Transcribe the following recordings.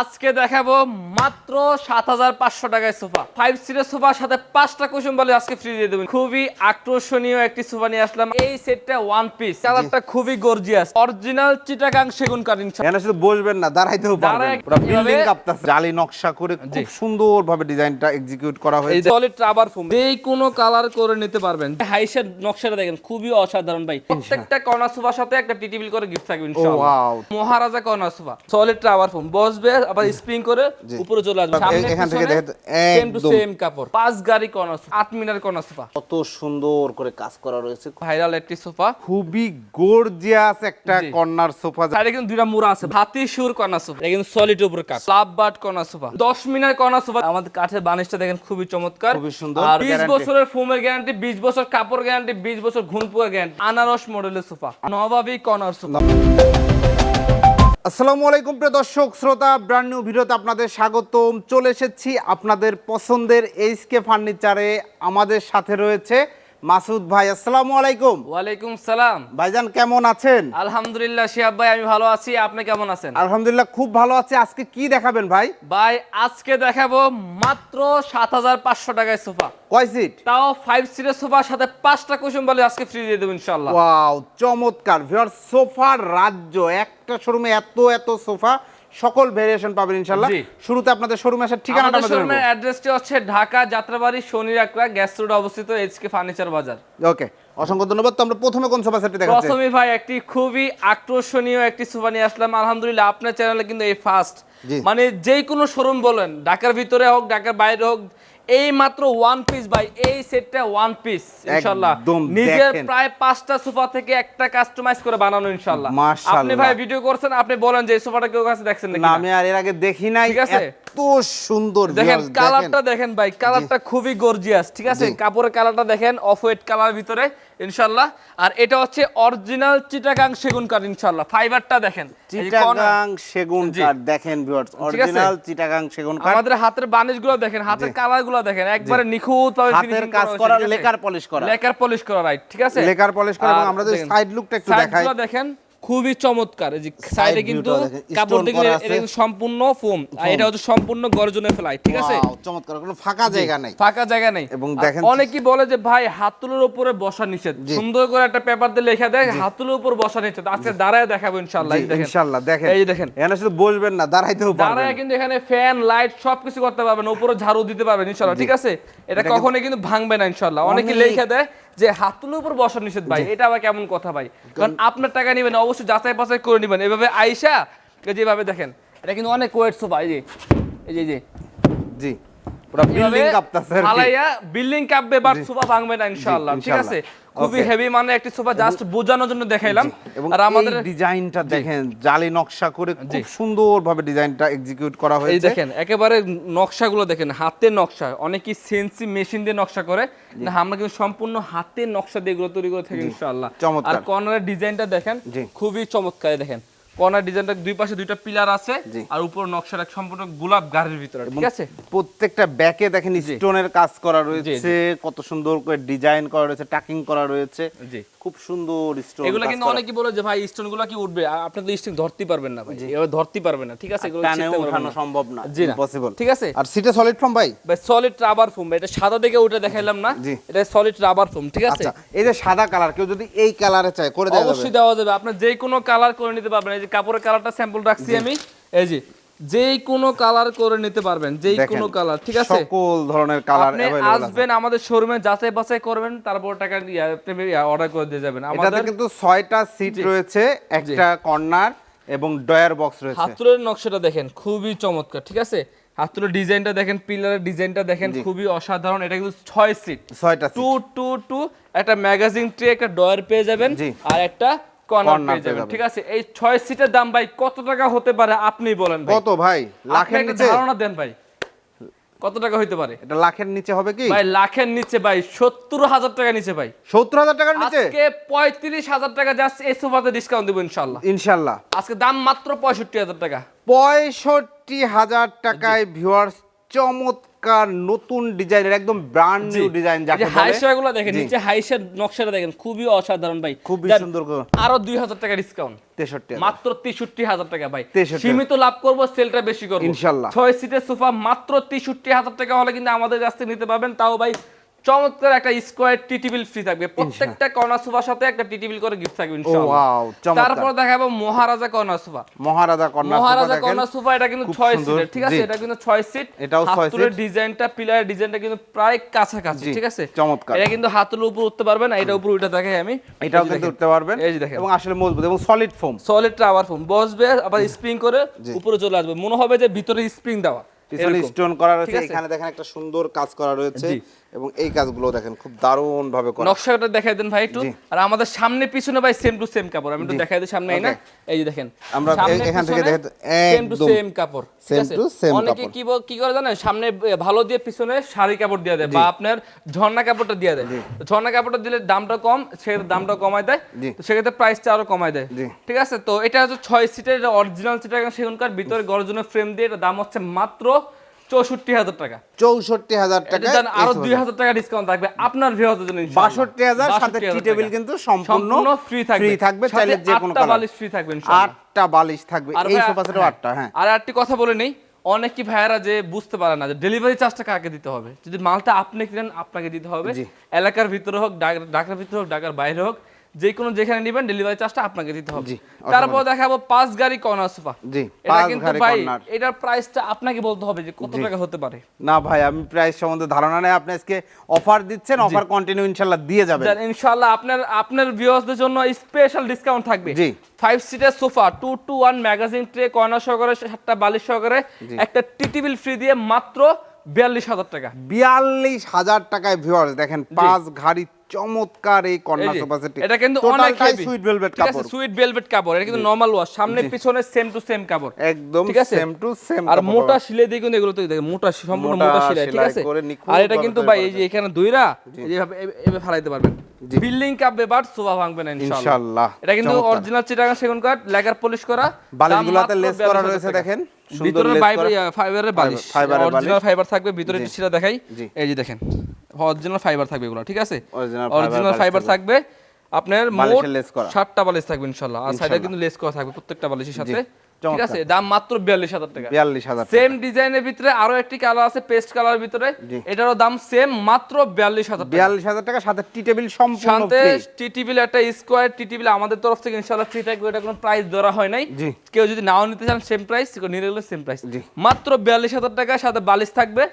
আজকে দেখাবো মাত্র সাত হাজার পাঁচশো টাকায় সোফা। ফাইভ সিটের সোফার সাথে পাঁচটা কুশন বলে আজকে ফ্রি দিয়ে দেবেন। খুবই আকর্ষণীয় একটি সোফা নিয়ে আসলাম। এই সেটটা ওয়ান পিস কালারটা খুবই গর্জিয়াস অরিজিনাল চিটাগাং সেগুন ইনশাআল্লাহ। এখানে শুধু বসবেন না দাঁড়াইতেও পারবেন। পুরো বিল্ডিং? কাঁপতাছে জালি নকশা করে। খুব সুন্দরভাবে ডিজাইনটা এক্সিকিউট করা এই হয়েছে। সলিড রাবার ফোম যেই কোনো কালার করে নিতে পারবেন। হাইসের নকশাটা দেখেন খুবই অসাধারণ ভাই। প্রত্যেকটা কর্নার সোফার সাথে একটা টি টেবিল করে গিফট থাকবে ইনশাআল্লাহ. Maharaja corner sofa. Solid rubber foam বসবে আবার স্প্রিং করে উপরে চলে আসবে। এখান থেকে দেখেন টু সেম কাপড়। পাঁচ গাড়ি কর্নার আট মিটার কর্নার সোফা কত সুন্দর করে কাজ করা রয়েছে। ভাইরাল একটি সোফা। খুবই গর্জিয়াস একটা কর্নার সোফা। কিন্তু দুইটা মুড়া আছে। হাতি সুর কর্নার সোফা কিন্তু সলিড উপরে লাভ বাট কর্নার সোফা দশ মিনার কর্নার সোফা আমাদের কাঠের বানিশটা দেখেন খুবই চমৎকার। খুবই সুন্দর, আর বিশ guarantee। বছরের ফোমের গ্যারান্টি বিশ বছর কাপড় গ্যারান্টি বিশ বছর ঘুন পোয়া গ্যারান্টি আনারস মডেলের সোফা। নবাবী কর্নার সোফা আসসালামু আলাইকুম প্রিয় দর্শক, শ্রোতা ব্র্যান্ড নিউ ভিডিওতে আপনাদের স্বাগতম। চলে এসেছি আপনাদের পছন্দের এইচকে ফার্নিচারে। আমাদের সাথে রয়েছে মাসুদ ভাই আসসালামু আলাইকুম। ওয়ালাইকুম সালাম। ভাইজান কেমন আছেন? আলহামদুলিল্লাহ শিহাব ভাই আমি ভালো আছি। আপনি কেমন আছেন? আলহামদুলিল্লাহ খুব ভালো আছে। আজকে কি দেখাবেন ভাই? ভাই আজকে দেখাবো মাত্র সাত হাজার পাঁচশো টাকায় সোফা। কয় সিট? তাও ফাইভ সিটের সোফার সাথে পাঁচটা কুসুম বলে আজকে ফ্রি দিয়ে দেবো ইনশাল্লাহ ওয়াও চমৎকার। ভিউয়ার সোফার রাজ্য একটা শোরুমে এত এত সোফা। সকল ভেরিয়েশন পাবেন ইনশাআল্লাহ। শুরুতে আপনাদের শোরুম আসার ঠিকানাটা আমাদের আমাদের শোরুমের অ্যাড্রেসটি হচ্ছে ঢাকা যাত্রাবাড়ি শনি রাকড়া গ্যাস রোড অবস্থিত এইচকে ফার্নিচার বাজার ওকে অসংখ্য ধন্যবাদ। তো আমরা প্রথমে কোন সোফা সেটটি দেখাচ্ছি? প্রথমে ভাই একটি খুবই আকর্ষণীয় একটি সোফা নিয়ে আসলাম। আলহামদুলিল্লাহ আপনার চ্যানেলে কিন্তু এই ফার্স্ট মানে যে কোনো শোরুম বলেন ঢাকার ভিতরে হোক ঢাকার বাইরে হোক এই মাত্র ওয়ান পিস ভাই এই সেটটা ওয়ান পিস ইনশাআল্লাহ নিজের প্রায় পাঁচটা সোফা থেকে একটা কাস্টমাইজ করে বানানো ইনশাআল্লাহ আপনি ভাই ভিডিও করছেন আপনি বলেন যে এই সোফাটা কেউ কাছে দেখছেন নাকি? আমি আর এর আগে দেখি নাই। ঠিক আছে? এত সুন্দর দেখেন কালারটা দেখেন। ভাই কালারটা খুবই গর্জিয়াস ঠিক আছে? কাপড়ের কালারটা দেখেন অফ হোয়াইট কালার ভিতরে ইনশাআল্লাহ আর এটা হচ্ছে অরিজিনাল চিটাগাং সেগুন কাঠ ইনশাআল্লাহ ফাইবারটা দেখেন এই যে corner- চিটাগাং সেগুন কাঠ দেখেন ভিউয়ার্স অরিজিনাল চিটাগাং সেগুন কাঠ আমাদের হাতের বানিশগুলো দেখেন হাতের কালারগুলো দেখেন একবারে নিখুঁত ভাবে হাতের কাজ করা লেকার পলিশ করা। লেকার পলিশ করা রাইট ঠিক আছে? লেকার পলিশ করা এবং আমরা যদি সাইড লুকটা একটু দেখাই। দেখেন খুবই চমৎকার। এই যে সাইডে কিন্তু কাপড় দেখলে এটা সম্পূর্ণ ফোম আর এটা হচ্ছে সম্পূর্ণ গর্জনে ফেলাই ঠিক আছে? চমৎকার কোনো ফাঁকা জায়গা নাই। ফাঁকা জায়গা নেই। এবং দেখেন- অনেকেই বলে যে ভাই হাতুলের উপরে বসা নিষেধ। সুন্দর করে একটা পেপার দিয়ে লেখা দেয় হাতুলের উপর বসা নিষেধ। আজকে দাঁড়ায় দেখাবো ইনশাআল্লাহ এই দেখেন। ইনশাআল্লাহ দেখেন। এই দেখেন। এখানে শুধু বসবেন না দাঁড়াইতেও পারবেন। দাঁড়ায় কিন্তু এখানে ফ্যান লাইট সবকিছু করতে পারবেন উপরে ঝাড়ু দিতে পারবেন ইনশাআল্লাহ ঠিক আছে? এটা কখনোই কিন্তু ভাঙবে না ইনশাআল্লাহ। অনেক- লেখা দেয় যে হাত তুলের উপর বসা নিষেধ ভাই এটা আবার কেমন কথা ভাই? কারণ আপনার টাকা নেবেন অবশ্যই যাচাই বাছাই করে নেবেন। এভাবে আইসা যেভাবে দেখেন। এটা কিন্তু অনেক ওয়েট সোফা এই যে এই যে এই যে। জি। পুরো বিল্ডিং কাঁপতাছে। ফালাইয়া বিল্ডিং কাঁপবে বাট সোফা ভাঙবে না ইনশাআল্লাহ। ঠিক আছে? খুবই হেভি মানে একটি সোফা জাস্ট বোঝানোর জন্য দেখাইলাম। আর আমাদের ডিজাইনটা দেখেন জালি নকশা করে খুব সুন্দরভাবে ডিজাইনটা এক্সিকিউট করা এই দেখেন একেবারে নকশাগুলো দেখেন হাতের নকশা। অনেকেই সেন্সি মেশিন দিয়ে নকশা করে না আমরা কিন্তু সম্পূর্ণ হাতের নকশা দিয়ে এগুলো তৈরি করে থাকি ইনশাআল্লাহ। আর কর্নারের ডিজাইনটা দেখেন খুবই চমৎকার দেখেন। কর্নার ডিজাইনটা দুই পাশে দুইটা পিলার আছে আর উপর নকশাটা সম্পূর্ণ গোলাপ গাড়ির ভিতরে ঠিক আছে? প্রত্যেকটা ব্যাকে দেখেন স্টোনের কাজ করা রয়েছে কত সুন্দর করে ডিজাইন করা রয়েছে টাকিং করা রয়েছে। জি। খুব সুন্দর স্টোন এগুলো কিন্তু অনেকেই বলে যে ভাই কি উঠবে? আপনি তো স্টোন ধরতে পারবেন না ভাই। এভাবে ধরতে পারবেন না ঠিক আছে? এগুলো টানে ছিঁড়তে পারবেন উঠানো না। সম্ভব না জি না। পসিবল ঠিক আছে? আর সিটে সলিড ফর্ম ভাই? ভাই সলিড রাবার ফোম এটা সাদা দেখে ওটা দেখাইলাম না। এটা সলিড রাবার ফোম ঠিক আছে? আচ্ছা এই যে সাদা কালার কেউ যদি এই কালারে চায় করে দেওয়া যাবে। অবশ্যই দেওয়া যাবে। আপনার যে কোনো কালার করে নিতে পারবেন। যে কাপড়ের কালারটা স্যাম্পল রাখছি আমি এই যে যেই কোনো কালার করে নিতে পারবেন যেই দেখেন, কোনো কালার ঠিক আছে সকল ধরনের কালার আপনি अवेलेबल আছে আসবেন আমাদের শোরুমে যাচাই বাছাই করবেন তারপর টাকা অর্ডার করে দিয়ে যাবেন এটাতে আমাদের কিন্তু ছয়টা সিট রয়েছে একটা কর্নার এবং ডয়ার বক্স রয়েছে হাতুলের নকশাটা দেখেন খুবই চমৎকার ঠিক আছে হাতুলের ডিজাইনটা দেখেন পিলারের ডিজাইনটা দেখেন খুবই অসাধারণ এটা কিন্তু ছয় সিট ছয়টা টু টু টু একটা ম্যাগাজিন ট্রে একটা ডয়ার পেয়ে যাবেন জি। আর একটা কর্নার পেয়ে পেয়ে যাবেন। যাবেন। ঠিক আছে এই ছয় সিটের দাম ভাই কত টাকা হতে পারে আপনি বলেন ভাই? কত ভাই? লাখের নিচে? ধারণা দেন ভাই। কত টাকা হইতে পারে? এটা লাখের নিচে হবে কি? ভাই লাখের নিচে ভাই সত্তর হাজার টাকা নিচে ভাই। সত্তর হাজার টাকার নিচে? আজকে পঁয়ত্রিশ হাজার টাকা জাস্ট এই সোফাতে ডিসকাউন্ট দেবো ইনশাল্লাহ ইনশাল্লাহ আজকে দাম মাত্র পঁয়ষট্টি হাজার টাকা। পঁয়ষট্টি হাজার টাকায় ভিউয়ার্স চমৎকার নতুন ডিজাইনের একদম ব্র্যান্ড নিউ ডিজাইন যাকে বলে। দেখেন নিচে হাইশার নকশাটা দেখেন খুবই অসাধারণ ভাই। খুবই সুন্দর আরও দুই হাজার টাকা ডিসকাউন্ট তেষট্টি মাত্র তেষট্টি হাজার টাকা ভাই। 63 সীমিত লাভ করব সেলটা বেশি করব। ইনশাআল্লাহ 6 সিটের সোফা মাত্র তেষট্টি হাজার টাকা হলে কিন্তু আমাদের কাছ থেকে নিতে পারবেন। তাও ভাই চমৎকার একটা স্কোয়ার টি টেবিল ফ্রি থাকবে। প্রত্যেকটা কর্নার সোফার সাথে একটা টি টেবিল করে গিফট থাকবে ইনশাআল্লাহ। তারপর দেখাবো Maharaja corner sofa Maharaja corner sofa Maharaja corner sofa এটা কিন্তু খুব ছয় সুন্দর। সিটের ঠিক আছে? এটা কিন্তু ছয় সিট এটাও ছয় হাতুলের সিট। ডিজাইনটা পিলারের ডিজাইনটা কিন্তু প্রায় কাছাকাছি ঠিক আছে? চমৎকার। এটা কিন্তু হাতুলের উপর উঠতে পারবে না এটা উপর উঠে দেখাই আমি। এটাও কিন্তু উঠতে পারবেন। এই যে দেখেন। এবং আসলে মজবুত এবং solid foam solid rubber foam বসবে আবার স্প্রিং করে উপরে চলে আসবে। মনে হবে যে ভিতরে স্প্রিং দেওয়া। পিছনে। স্টোন করা রয়েছে এখানে দেখেন একটা সুন্দর কাজ করা রয়েছে। এবং এই কাজগুলো দেখেন খুব দারুণ ভাবে করা। নকশাটা দেখাই দেন ভাই একটু। আর আমাদের সামনে পিছনে ভাই সেম টু সেম কাপড়। আমি একটু দেখাই দিই সামনে না? এই যে দেখেন। আমরা এখান থেকে পিছনে দেখে তো সেম টু সেম কাপড় same আছে? to অনেকে কি কি করে জানেন? সামনে ভালো দিয়ে পিছনে শাড়ি কাপড় দিয়ে দেয় বা আপনার ঝর্ণা কাপড়টা দিয়ে দেয়। তো ঝর্ণা কাপড়টা দিলে দামটা কম সেক্ষেত্রে দামটা কমায় দেয়। তো সেক্ষেত্রে প্রাইসটা আরও কমায় দেয়। ঠিক আছে? তো এটা হচ্ছে ছয় সিটের অরিজিনাল সিটার সেখানকার ভিতরে গর্জনের ফ্রেম দিয়ে এটা দাম হচ্ছে মাত্র চৌষট্টি হাজার টাকা। চৌষট্টি হাজার টাকা আরও দুই হাজার টাকা ডিসকাউন্ট থাকবে। আপনার ভিউয়ারদের জন্য বাষট্টি হাজার সাথে টি টেবিল কিন্তু সম্পূর্ণ ফ্রি থাকবে। ফ্রি থাকবে চাইলে যে কোনো বালিশ ফ্রি থাকবে আটটা বালিশ থাকবে। এই সোফা সেটও আটটা হ্যাঁ। আর কথা বলে নেই অনেক কি ভাইয়ারা যে বুঝতে পারে না যে ডেলিভারি চার্জটা কাকে দিতে হবে। যদি মালটা আপনি কিনেন আপনাকে দিতে হবে। এলাকার ভিতরে হোক ঢাকা- ঢাকার ভিতরে হোক ঢাকার বাইরে হোক যে কোনো যেখানে নেবেন ডেলিভারি চার্জটা আপনাকে দিতে হবে। তারপর দেখাবো পাঁচ গাড়ি কর্নার সোফা। জি এটা কিন্তু ভাই এটার প্রাইসটা আপনাকে বলতে হবে যে কত টাকা হতে পারে। না ভাই আমি প্রাইস সম্বন্ধে ধারণা নেই। আপনি আজকে অফার দিচ্ছেন অফার কন্টিনিউ ইনশাল্লাহ দিয়ে যাবেন। ইনশাআল্লাহ আপনার আপনার ভিউয়ার্সদের জন্য স্পেশাল ডিসকাউন্ট থাকবে। জি। ফাইভ সিটের sofa two two one magazine tray corner সহকারে সাতটা বালিশ সহকারে একটা টি টেবিল ফ্রি দিয়ে মাত্র বিয়াল্লিশ হাজার টাকা। বিয়াল্লিশ হাজার টাকায় ভিউয়ার্স দেখেন পাঁচ ঘাড়ি চমৎকার এই কর্নার সোফা সেট। এটা কিন্তু অনেক হেভি সুইট ভেলভেট কাপড়। সুইট ভেলভেট কাপড় এটা কিন্তু নরমাল ওয়াশ সামনে পিছনে সেম টু সেম কাপড়। একদম ঠিক আছে? সেম টু সেম আর মোটা সিলাই দিয়ে কিন্তু এগুলো তো দেখেন মোটা সম্পূর্ণ মোটা সিলাই ঠিক আছে? আর এটা কিন্তু ভাই এই যে এখানে দুইরা এইভাবে এভাবে ফেলাইতে পারবেন। বিল্ডিং কাপবে বাট সোফা ভাঙবে না ইনশাআল্লাহ। এটা কিন্তু অরিজিনাল চিটাগাং সেগুন কাঠ লেকার পলিশ করা বালিশগুলোতে লেস করা রয়েছে দেখেন সুন্দর ভিতরে লেস করা। ফাইবারের বালিশ। অরিজিনাল ফাইবার থাকবে ভিতরে সেটা দেখাই। এই যে দেখেন অরিজিনাল ফাইবার থাকবে এগুলো ঠিক আছে? অরিজিনাল ফাইবার থাকবে। আপনার মোট বালিশের লেস করা। সাতটা বালিশ থাকবে ইনশাআল্লাহ। আর সাইডে কিন্তু লেস করা থাকবে প্রত্যেকটা বালিশের সাথে। ঠিক আছে দাম মাত্র বিয়াল্লিশ হাজার টাকা। বিয়াল্লিশ হাজার সেম ডিজাইনের ভিতরে আরও একটি কালার আছে পেস্ট কালার ভিতরে। এটারও দাম সেম মাত্র বিয়াল্লিশ হাজার বিয়াল্লিশ হাজার টাকা সাথে টি টেবিল সম্পূর্ণ টি টিভিল একটা স্কোয়ার টি টিভিল আমাদের তরফ থেকে ইনশাআল্লাহ ফ্রি থাকবে এটা কোনো প্রাইস ধরা হয় নাই। কেউ যদি নাও নিতে চান সেম প্রাইস নিয়ে গেলে সেম প্রাইস মাত্র বিয়াল্লিশ হাজার টাকা সাথে বালিশ থাকবে।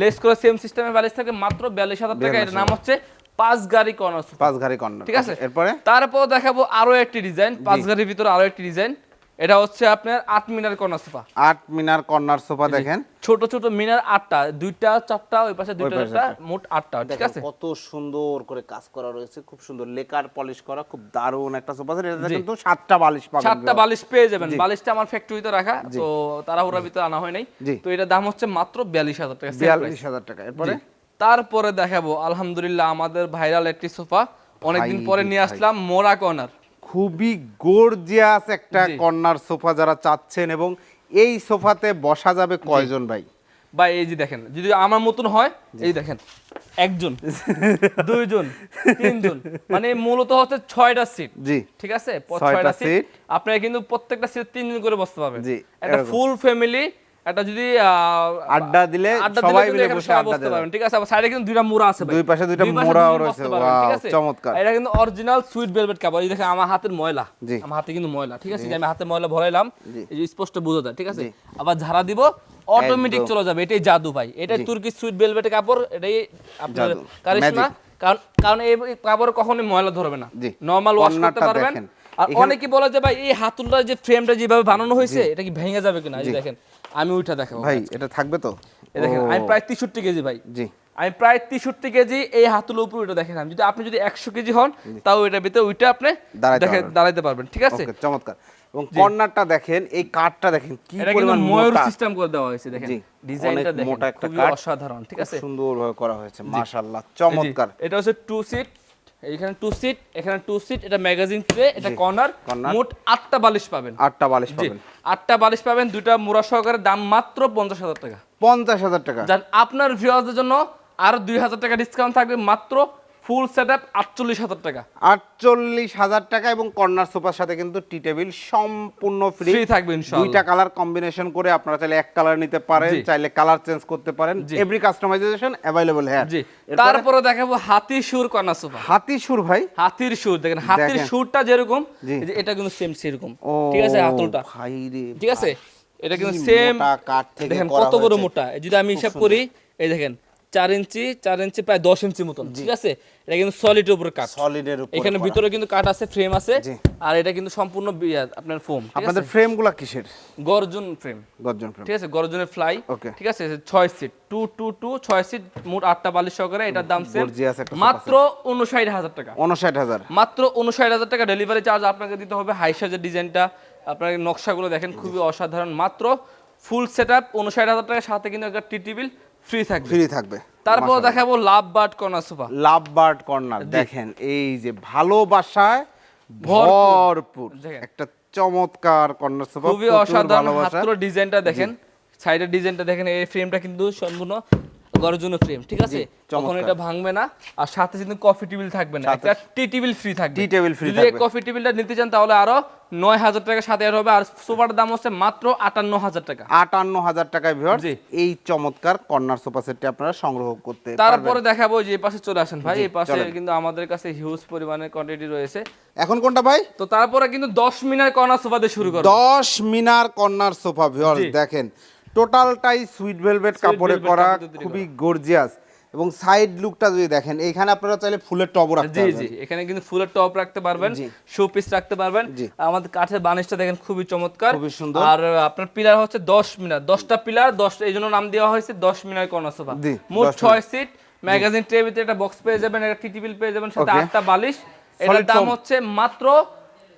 লেস করে সেম সিস্টেমে বালিশ থাকবে মাত্র বিয়াল্লিশ হাজার টাকা। এর নাম হচ্ছে পাঁচ গাড়ি কর্নার পাঁচ ঘাড়ি কর্নার। ঠিক আছে? এরপরে? তারপর দেখাবো আরও একটি ডিজাইন পাঁচ গাড়ির ভিতরে আরও একটি ডিজাইন এটা হচ্ছে আপনার আট মিনার কর্নার সোফা। আট মিনার কর্নার সোফা দেখেন। ছোট ছোট মিনার আটটা দুইটা চারটা ওই পাশে দুইটা চারটা মোট আটটা ঠিক আছে? কত সুন্দর করে কাজ করা রয়েছে খুব সুন্দর লেকার পলিশ করা খুব দারুণ একটা সোফা সেট। এটা কিন্তু সাতটা বালিশ পাবেন সাতটা বালিশ পেয়ে যাবেন। বালিশটা আমার ফ্যাক্টরিতে রাখা তো তাড়াহুড়ার ভিতরে আনা হয় নাই। তো এটার দাম হচ্ছে মাত্র বিয়াল্লিশ হাজার টাকা same বিয়াল্লিশ price। হাজার টাকা। এরপরে? তারপরে দেখাবো আলহামদুলিল্লাহ আমাদের ভাইরাল একটি সোফা। অনেকদিন পরে নিয়ে আসলাম মোরা কর্নার। খুবই গর্জিয়াস একটা। কর্নার সোফা যারা চাচ্ছেন এবং এই সোফাতে বসা যাবে কয়জন ভাই? বা এই যে দেখেন যদি আমার মতন হয় এই দেখেন একজন দুইজন তিনজন মানে মূলত হচ্ছে ছয়টা সিট জি। ঠিক আছে? ছয়টা ছয়টা সিট আপনারা কিন্তু প্রত্যেকটা সিট তিনজন করে বসতে পারবেন। জি, একটা ফুল ফ্যামিলি একটা যদি আড্ডা দিলে সবাই মিলে বসে আড্ডা দেবে। পারবেন ঠিক আছে? আবার সাইডে কিন্তু দুইটা মোড়া আছে ভাই। দুই পাশে দুইটা মোড়াও রয়েছে, আছে? চমৎকার। এটা কিন্তু অরিজিনাল সুইট ভেলভেট কাপড় এই দেখেন আমার হাতের ময়লা। আমার হাতে কিন্তু ময়লা ঠিক আছে? আমি হাতে ময়লা ভরাইলাম এই যে স্পষ্ট বোঝা যায় ঠিক আছে? আবার ঝাড়া দিব অটোমেটিক চলে যাবে। এটাই জাদু ভাই। এটা তুর্কি সুইট ভেলভেট কাপড় এটাই আপনার কারিশমা। কারণ কারণ এই কাপড় কখনোই ময়লা ধরবে না। নরমাল ওয়াশ করতে পারবেন। আর অনেকে বলে যে ভাই এই হাতুলটা যে ফ্রেমটা যেভাবে বানানো হয়েছে এটা কি ভেঙে যাবে কিনা? এই দেখেন। আমি ওইটা দেখাবো ভাই এটা থাকবে তো? দেখেন আমি প্রায় তেষট্টি কেজি ভাই। জি। আমি প্রায় তেষট্টি কেজি এই হাতুলের উপর ওইটা দেখেন যদি আপনি যদি একশো কেজি হন তাও এটার ভিতরে ওইটা আপনি দাঁড়াইতে দেখে পারবেন। দাঁড়াইতে পারবেন ঠিক আছে? চমৎকার। এবং কর্নারটা দেখেন এই কাঠটা দেখেন কি পরিমাণ ময়ূর সিস্টেম করে দেওয়া হয়েছে দেখেন। ডিজাইনটা দেখেন মোটা একটা খুবই কাঠ। অসাধারণ ঠিক আছে? সুন্দরভাবে করা হয়েছে মাশাআল্লাহ চমৎকার। এটা হচ্ছে টু সিট এইখানে টু সিট এখানে টু সিট এটা ম্যাগাজিন ট্রে এটা কর্নার মোট আটটা বালিশ পাবেন। আটটা বালিশ পাবেন। আটটা বালিশ পাবেন দুইটা মোড়া সহকারে দাম মাত্র পঞ্চাশ হাজার টাকা। পঞ্চাশ হাজার টাকা। আপনার ভিউয়ারদের জন্য আর দুই হাজার টাকা ডিসকাউন্ট থাকবে মাত্র ফুল সেট আপ আটচল্লিশ হাজার টাকা। আটচল্লিশ হাজার টাকা এবং কর্নার সোফার সাথে কিন্তু টি টেবিল সম্পূর্ণ ফ্রি থাকবে দুইটা কালার কম্বিনেশন করে আপনারা চাইলে এক কালার নিতে পারেন চাইলে কালার চেঞ্জ করতে পারেন। এভরি কাস্টমাইজেশন অ্যাভেলেবল হ্যাঁ তারপরে দেখাবো হাতির সুর কর্না সোফা। হাতি সুর ভাই। হাতির সুর দেখেন হাতির। সুরটা যেরকম এটা কিন্তু সেম সেরকম। ঠিক আছে হাতলটা। ভাই রে ঠিক আছে? এটা কিন্তু সেম কাঠ থেকে দেখেন কত বড় মোটা। যদি আমি হিসাব করি এই দেখেন চার ইঞ্চি চার ইঞ্চি প্রায় দশ ইঞ্চি মতন ঠিক আছে? এটা কিন্তু সলিড উপরে কাঠ সলিডের উপর এখানে ভিতরে কিন্তু কাঠ আছে ফ্রেম আছে আর এটা কিন্তু সম্পূর্ণ আপনার ফোম আপনাদের ফ্রেমগুলো কিসের? গর্জন ফ্রেম গর্জন ফ্রেম ঠিক আছে? গর্জনের ফ্লাই. ঠিক আছে? ছয় সিট টু টু টু ছয় সিট মোট আটটা বালিশ সহকারে এটার দাম সেম মাত্র উনষাট হাজার টাকা। উনষাট হাজার। মাত্র উনষাট হাজার টাকা ডেলিভারি চার্জ আপনাকে দিতে হবে। হাই সাইজের ডিজাইনটা আপনার নকশাগুলো দেখেন খুবই অসাধারণ। মাত্র ফুল সেট আপ উনষাট হাজার টাকার সাথে কিন্তু একটা টি টেবিল ফ্রি থাকবে। ফ্রি থাকবে। তারপর দেখাবো love bird corner sofa. Love bird corner. দেখেন এই যে ভালোবাসায় ভরপুর। একটা চমৎকার কর্নার সোফা খুবই অসাধারণ হাতগুলো ডিজাইনটা দেখেন। সাইডের ডিজাইনটা দেখেন এই ফ্রেমটা কিন্তু সম্পূর্ণ গর্জনের ফ্রেম ঠিক আছে? তখন এটা ভাঙবে না আর সাথে কিন্তু কফি টেবিল থাকবে না একটা টি টেবিল ফ্রি থাকবে। tea table free যদি কফি টেবিলটা নিতে চান তাহলে আরও নয় হাজার টাকা সাথে হবে আর সোফার দাম হচ্ছে মাত্র আটান্ন হাজার টাকা। আটান্ন হাজার টাকায় ভিউয়ার। এই চমৎকার কর্নার সোফা সেটটি আপনারা সংগ্রহ করতে তারপরে দেখাবো যে পাশে চলে আসেন ভাই এই পাশে কিন্তু আমাদের কাছে হিউজ পরিমাণের কোয়ান্টিটি রয়েছে। এখন কোনটা ভাই? তো তারপরে কিন্তু দশ মিনার কর্নার সোফা দিয়ে শুরু করব। দশ মিনার কর্নার সোফা ভিউয়ার দেখেন। টোটালটাই সুইট ভেলভেট কাপড়ে করা খুবই গর্জিয়াস এবং সাইড লুকটা যদি দেখেন এইখানে আপনারা চাইলে ফুলের টবও রাখতে জি পারবেন। জি এখানে কিন্তু ফুলের টপ রাখতে পারবেন শো পিস রাখতে পারবেন। আমাদের কাঠের বানিশটা দেখেন খুবই চমৎকার। খুবই সুন্দর। আর আপনার পিলার হচ্ছে দশ মিনার দশটা পিলার দশ এই জন্য নাম দেওয়া হয়েছে দশ মিনার কর্নার সোফা। জি, মোট 10 ছয় সিট ম্যাগাজিন ট্রে ভিতরে একটা বক্স পেয়ে যাবেন একটা টি টেবিল পেয়ে যাবেন সাথে আটটা বালিশ। এটার দাম হচ্ছে মাত্র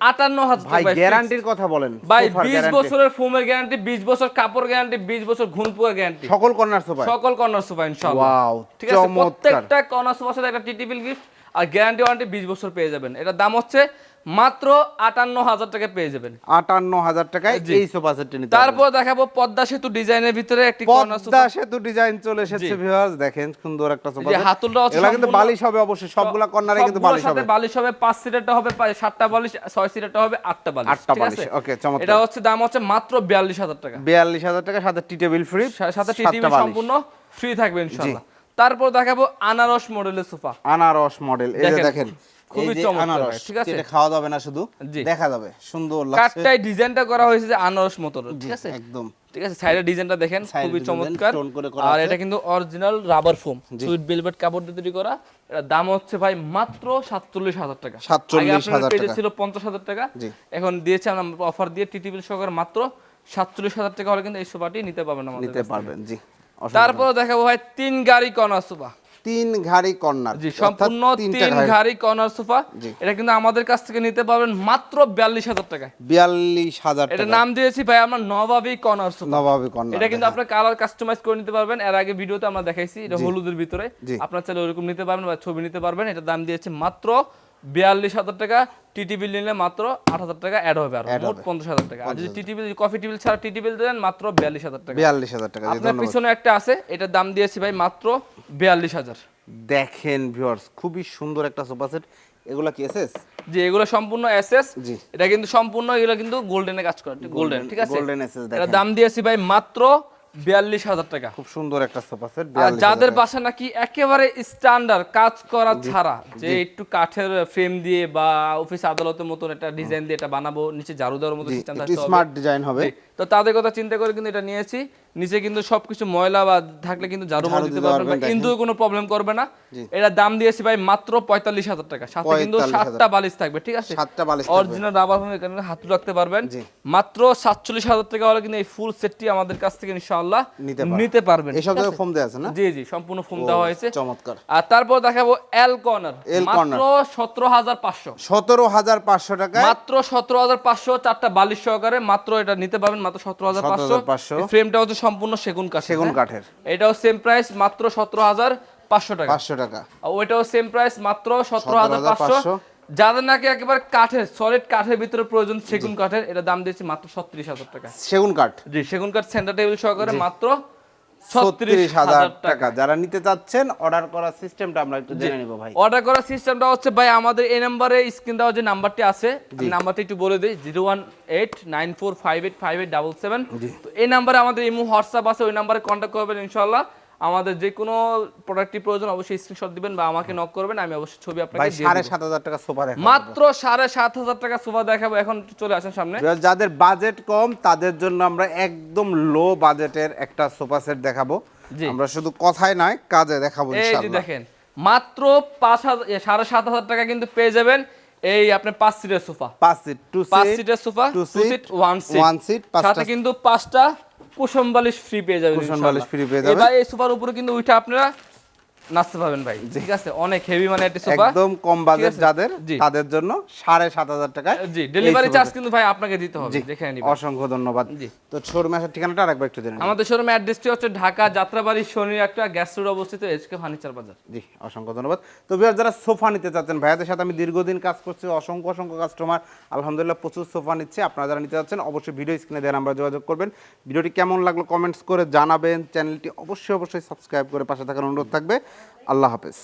আটান্ন হাজার ভাই গ্যারান্টির কথা বলেন ভাই বিশ বছরের ফোমের গ্যারান্টি বিশ বছর কাপড় গ্যারান্টি বিশ বছর ঘুনপুয়া গ্যারান্টি সকল কর্নার সোফা সকল কর্নার সোফা ইনশাআল্লাহ। ঠিক আছে প্রত্যেকটা কর্নার সোফার সাথে একটা টিটিপিল গিফট আর গ্যারান্টি ওয়ারেন্টি বিশ বছর পেয়ে যাবেন। এটার দাম হচ্ছে মাত্র আটান্ন হাজার টাকা পেয়ে যাবেন। আটান্ন হাজার টাকায় এই সোফা সেটটি নিতে তারপর দেখাবো পদ্মা সেতু ডিজাইনের ভিতরে একটি পদ্মা সেতু ডিজাইন চলে এসেছে ভিউয়ার্স দেখেন সুন্দর একটা সোফা। হাতলটা হচ্ছে এগুলা কিন্তু বালিশ হবে অবশ্যই সবগুলা কর্নারে কিন্তু বালিশ হবে। বালিশ হবে পাঁচ সিটারটা হবে সাতটা বালিশ ছয় সিটারটা হবে আটটা বালিশ আটটা বালিশ, আছে? okay, চমৎকার। এটা হচ্ছে দাম হচ্ছে মাত্র বিয়াল্লিশ হাজার টাকা। বিয়াল্লিশ হাজার টাকা সাথে টি টেবিল ফ্রি সাথে টিটিভি বালিশ। সম্পূর্ণ ফ্রি থাকবে ইনশাআল্লাহ। তারপর দেখাবো আনারস মডেলের সোফা। আনারস মডেল এই যে দেখেন। খুবই চমৎকার ঠিক আছে? এটা খাওয়া যাবে না শুধু দেখা যাবে সুন্দর লাগছে। কাঠটাই ডিজাইনটা করা হয়েছে যে আনারস মতো ঠিক আছে? একদম। ঠিক আছে সাইডের ডিজাইনটা দেখেন খুবই চমৎকার। আর এটা কিন্তু original rubber foam sweet velvet কাপড় দিয়ে তৈরি করা। এটা দাম হচ্ছে ভাই মাত্র সাতচল্লিশ হাজার টাকা। 47,000 পেজে টাকা। ছিল পঞ্চাশ হাজার টাকা। এখন দিয়েছে আমরা অফার দিয়ে টিটিবিল সহকারে মাত্র সাতচল্লিশ হাজার টাকা হলে কিন্তু এই সোফাটি নিতে পারবেন আমাদের নিতে পারবেন জি। তারপরে দেখাবো ভাই তিন গাড়ি কর্নার সোফা তিন ঘাড়ি কর্নার। জি সম্পূর্ণ তিন ঘাড়ি। Corner sofa. এটা কিন্তু আমাদের কাছ থেকে নিতে পারবেন মাত্র বিয়াল্লিশ হাজার টাকায়। বিয়াল্লিশ হাজার এটা নাম দিয়েছি ভাই আমরা নবাবী কর্নার সোফা। নবাবী কর্নার এটা কিন্তু আপনার কালার কাস্টমাইজ করে নিতে পারবেন। এর আগে ভিডিওতে আমরা দেখাইছি এটা হলুদের ভিতরে। আপনার চাইলে ওরকম নিতে পারবেন বা ছবি নিতে পারবেন। এটা দাম দিয়েছে মাত্র বিয়াল্লিশ হাজার টাকা টিটি বিল নিলে মাত্র আট হাজার টাকা অ্যাড হবে আর। মোট পঞ্চাশ হাজার টাকা। আর যদি টিটি বিল কফি টিবিল ছাড়া টিটি বিল দেন মাত্র বিয়াল্লিশ হাজার টাকা। বিয়াল্লিশ হাজার টাকা আপনার পিছনে একটা আছে এটার দাম দিয়েছি ভাই মাত্র বিয়াল্লিশ হাজার। দেখেন ভিউয়ার্স খুবই সুন্দর একটা সোফা সেট এগুলা কি এসএস যে এগুলো সম্পূর্ণ এসএস জি। এটা কিন্তু সম্পূর্ণ এগুলো কিন্তু গোল্ডেনে কাজ করে গোল্ডেন ঠিক আছে? SS এটা দেখেন। দাম দিয়েছি ভাই মাত্র বিয়াল্লিশ হাজার টাকা। খুব সুন্দর একটা সোফা সেট আর যাদের বাসা নাকি একেবারে স্ট্যান্ডার্ড কাজ করা ছাড়া যে একটু কাঠের ফ্রেম দিয়ে বা অফিস আদালতের মতন একটা ডিজাইন দিয়ে এটা বানাবো নিচে ঝাড়ু দেওয়ার মতো সিস্টেম স্মার্ট ডিজাইন হবে। তো তাদের কথা চিন্তা করে কিন্তু এটা নিয়েছি নিচে কিন্তু সবকিছু ময়লা বা থাকলে কিন্তু ঝাড়ু মার দিতে পারবেন কিন্তু কোনো প্রবলেম করবে না। এটা দাম দিয়েছি ভাই মাত্র পঁয়তাল্লিশ হাজার টাকা। সাথে কিন্তু সাতটা বালিশ থাকবে ঠিক আছে? সাতটা বালিশ অরিজিনাল রাবার ফোম এখানে হাত রাখতে পারবেন। মাত্র সাতচল্লিশ হাজার টাকা হলে কিন্তু এই ফুল সেটটি আমাদের কাছ থেকে ইনশাআল্লাহ নিতে পারবেন। পারবেন জায়গায় ফোম দেওয়া আছে? না? জি জি সম্পূর্ণ ফোম দেওয়া হয়েছে। চমৎকার। আর তারপর দেখাবো এল কর্নার মাত্র সতেরো হাজার পাঁচশো। সতেরো হাজার পাঁচশো টাকা মাত্র সতেরো হাজার পাঁচশো চারটা বালিশ সহকারে মাত্র এটা নিতে পারবেন মাত্র সতেরো হাজার পাঁচশো। 17,500 ফ্রেমটা হচ্ছে সম্পূর্ণ সেগুন কাঠ সেগুন কাঠের। এটাও সেম প্রাইস মাত্র সতেরো হাজার পাঁচশো টাকা। পাঁচশো টাকা। ওইটাও সেম প্রাইস মাত্র সতেরো হাজার পাঁচশো। যাদের নাকি একেবারে কাঠের সলিড কাঠের ভিতরে প্রয়োজন সেগুন কাঠের এটা দাম দিয়েছি মাত্র ছত্রিশ হাজার টাকা। সেগুন কাঠ। জি সেগুন কাঠ সেন্টার টেবিল সহকারে মাত্র ছত্রিশ হাজার টাকা। যারা নিতে চাচ্ছেন অর্ডার করার সিস্টেমটা আমরা একটু জেনে নিব ভাই। অর্ডার করার সিস্টেমটা হচ্ছে ভাই আমাদের এই নাম্বারে স্ক্রিন দেওয়া যে নাম্বারটি আছে নাম্বারটি একটু বলে দিই zero one eight nine four five eight five eight double seven তো এই নাম্বারে আমাদের ইমো হোয়াটসঅ্যাপ আছে ওই নাম্বারে কন্ট্যাক্ট করবেন ইনশাল্লাহ আমাদের যে কোনো প্রোডাক্টটি প্রয়োজন অবশ্যই স্ক্রিনশট দিবেন বা আমাকে নক করবেন আমি অবশ্যই ছবি আপনাকে সাড়ে দেব। সাত হাজার টাকা সোফা দেখা মাত্র সাড়ে সাত হাজার টাকা সোফা দেখাবো। এখন চলে আসেন সামনে। যাদের বাজেট কম তাদের জন্য আমরা একদম লো বাজেটের একটা সোফা সেট দেখাবো। আমরা শুধু কথায় নয় কাজে দেখাবো ইনশাআল্লাহ। দেখেন মাত্র পাঁচ হাজার সাড়ে সাত হাজার টাকা কিন্তু পেয়ে যাবেন এই আপনার পাঁচ সিটের সোফা। পাঁচ সিট টু পাঁচ সিট সিটের sofa two seat one seat one seat সাথে কিন্তু পাঁচটা কুশন বালিশ ফ্রি পেয়ে যাবেন কুসুম বালিশ ফ্রি পেয়ে যাবেন। এবার এই সোফার উপরে কিন্তু ওইটা আপনারা নাচতে পারবেন ভাই। ঠিক আছে? অনেক হেভি মানে একটা সোফা। একদম কম বাজেট যাদের তাদের জন্য সাড়ে সাত হাজার টাকা জি ডেলিভারি চার্জ কিন্তু ভাই আপনাকে দিতে হবে দেখে নিবেন। অসংখ্য ধন্যবাদ। জি। তো শোরুমে আসার ঠিকানাটা আরেকবার একটু আমাদের শোরুম অ্যাড্রেসটি হচ্ছে ঢাকা যাত্রাবাড়ি শনি একটা গ্যাস রোড অবস্থিত এসকে ফার্নিচার বাজার জি অসংখ্য ধন্যবাদ। তো বিহার যারা সোফা নিতে চাচ্ছেন ভাইয়াদের সাথে আমি দীর্ঘদিন কাজ করছি অসংখ্য অসংখ্য কাস্টমার আলহামদুলিল্লাহ প্রচুর সোফা নিচ্ছে। আপনারা যারা নিতে চাচ্ছেন অবশ্যই ভিডিও স্ক্রিনে দেওয়া নাম্বার যোগাযোগ করবেন। ভিডিওটি কেমন লাগল কমেন্টস করে জানাবেন। চ্যানেলটি অবশ্যই অবশ্যই সাবস্ক্রাইব করে পাশে থাকার অনুরোধ থাকবে। আল্লাহ হাফেজ।